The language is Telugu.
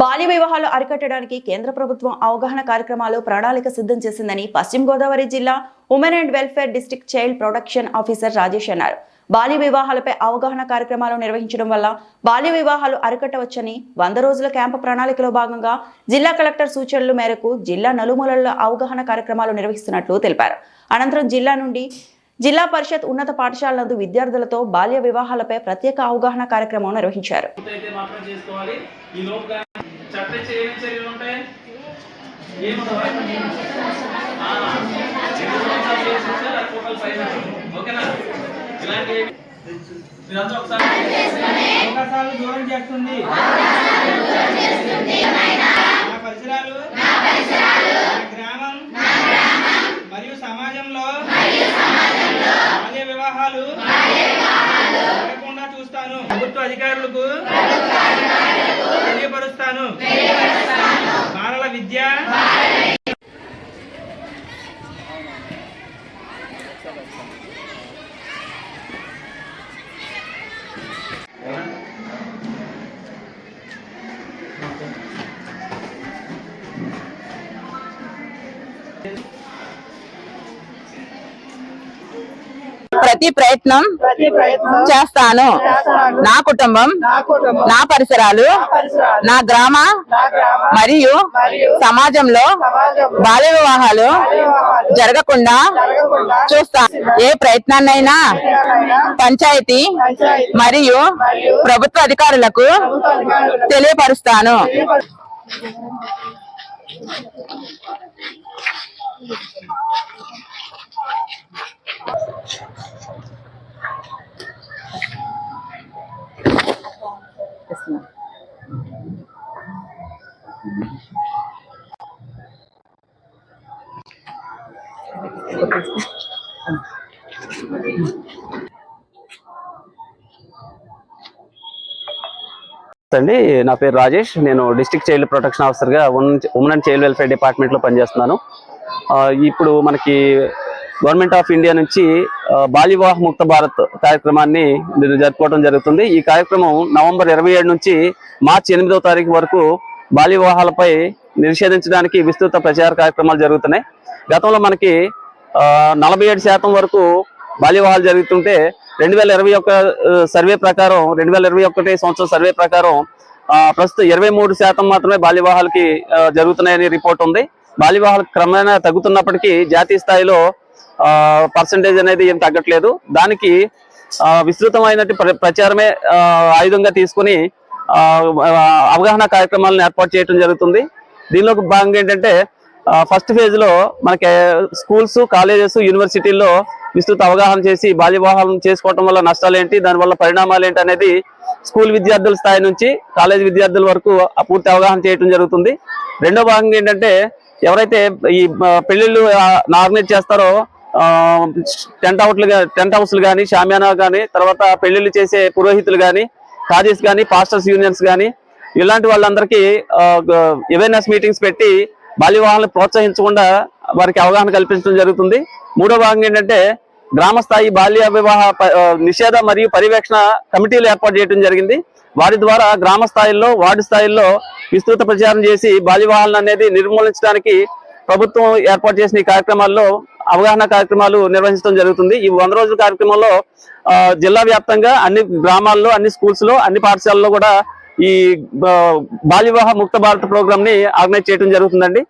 బాల్య వివాహాలు అరికట్టడానికి కేంద్ర ప్రభుత్వం అవగాహన కార్యక్రమాలు ప్రణాళిక సిద్ధం చేసిందని పశ్చిమ గోదావరి జిల్లా women and welfare district child protection officer Rajesh అన్నారు. బాల్య వివాహాలపై అవగాహన కార్యక్రమాలు నిర్వహించడం వల్ల బాల్య వివాహాలు అరికట్టవచ్చని వంద రోజుల క్యాంపు ప్రణాళికలో భాగంగా జిల్లా కలెక్టర్ సూచనల మేరకు జిల్లా నలుమూలల్లో అవగాహన కార్యక్రమాలు నిర్వహిస్తున్నట్లు తెలిపారు. అనంతరం జిల్లా నుండి జిల్లా పరిషత్ ఉన్నత పాఠశాల నందు విద్యార్థులతో బాల్య వివాహాలపై ప్రత్యేక అవగాహన కార్యక్రమం నిర్వహించారు. అయితే మాత్రం చట్ట చేయని చర్యలు ఉంటాయి? ఏముంటాయి? ఓకేనా? ఇలాంటి ఒకసారి దూరం చేస్తుంది. నా పరిసరాలు నా గ్రామం మరియు సమాజంలో బాల్య వివాహాలు జరగకుండా చూస్తాను. ప్రభుత్వ అధికారులకు తెలియపరుస్తాను ప్రతి ప్రయత్నం చేస్తాను. నా కుటుంబం నా పరిసరాలు నా గ్రామ మరియు సమాజంలో బాల్య వివాహాలు జరగకుండా చూస్తాను ఏ ప్రయత్నాన్నైనా పంచాయతీ మరియు ప్రభుత్వ అధికారులకు తెలియపరుస్తాను. అండి నా పేరు రాజేష్. నేను డిస్ట్రిక్ట్ చైల్డ్ ప్రొటెక్షన్ ఆఫీసర్గా ఉమెన్ అండ్ చైల్డ్ వెల్ఫేర్ డిపార్ట్మెంట్లో పనిచేస్తున్నాను. ఇప్పుడు మనకి గవర్నమెంట్ ఆఫ్ ఇండియా నుంచి ఆ, ముక్త భారత్ కార్యక్రమాన్ని నేను జరుపుకోవడం జరుగుతుంది. ఈ కార్యక్రమం నవంబర్ ఇరవై ఏడు నుంచి మార్చి ఎనిమిదవ తారీఖు వరకు బాల్య వివాహాలపై నిషేధించడానికి విస్తృత ప్రచార కార్యక్రమాలు జరుగుతున్నాయి. గతంలో మనకి నలభై ఏడు శాతం వరకు బాల్య వివాహాలు జరుగుతుంటే రెండు వేల ఇరవై ఒక్క సర్వే ప్రకారం రెండు వేల ఇరవై ఒకటి సంవత్సరం సర్వే ప్రకారం ప్రస్తుతం ఇరవై మూడు శాతం మాత్రమే బాల్య వివాహాలకి జరుగుతున్నాయని రిపోర్ట్ ఉంది. బాల్య వివాహాలు క్రమేణా తగ్గుతున్నప్పటికీ జాతీయ స్థాయిలో పర్సంటేజ్ అనేది ఏం తగ్గట్లేదు. దానికి విస్తృతమైన ప్ర- ప్రచారమే ఆయుధంగా తీసుకుని అవగాహన కార్యక్రమాలను ఏర్పాటు చేయడం జరుగుతుంది. దీనిలో భాగంగా ఏంటంటే ఫస్ట్ ఫేజ్లో మనకి స్కూల్స్ కాలేజెస్ యూనివర్సిటీల్లో విస్తృత అవగాహన చేసి బాల్య వివాహాలను చేసుకోవటం వల్ల నష్టాలు ఏంటి దానివల్ల పరిణామాలు ఏంటి అనేది స్కూల్ విద్యార్థుల స్థాయి నుంచి కాలేజ్ విద్యార్థుల వరకు ఆ పూర్తి అవగాహన చేయటం జరుగుతుంది. రెండో భాగంగా ఏంటంటే ఎవరైతే ఈ పెళ్ళిళ్ళు ఆర్గనైజ్ చేస్తారో టెంట్ అవుట్లు టెంట్ హౌస్లు కానీ షామియానా కానీ తర్వాత పెళ్ళిళ్ళు చేసే పురోహితులు కానీ కాజీస్ కానీ పాస్టర్స్ యూనియన్స్ కానీ ఇలాంటి వాళ్ళందరికీ అవేర్నెస్ మీటింగ్స్ పెట్టి బాల్య వివాహాలను ప్రోత్సహించకుండా వారికి అవగాహన కల్పించడం జరుగుతుంది. మూడో భాగంగా ఏంటంటే గ్రామ స్థాయి బాల్య వివాహ నిషేధ మరియు పర్యవేక్షణ కమిటీలు ఏర్పాటు చేయడం జరిగింది. వారి ద్వారా గ్రామ స్థాయిలో వార్డు స్థాయిల్లో విస్తృత ప్రచారం చేసి బాల్య వివాహాలను అనేది నిర్మూలించడానికి ప్రభుత్వం ఏర్పాటు చేసిన ఈ కార్యక్రమాల్లో అవగాహన కార్యక్రమాలు నిర్వహించడం జరుగుతుంది. ఈ వంద రోజుల కార్యక్రమంలో జిల్లా వ్యాప్తంగా అన్ని గ్రామాల్లో అన్ని స్కూల్స్లో అన్ని పాఠశాలల్లో కూడా ఈ బాల్య వివాహ ముక్త భారత్ ప్రోగ్రామ్ని ఆర్గనైజ్ చేయడం జరుగుతుందండి.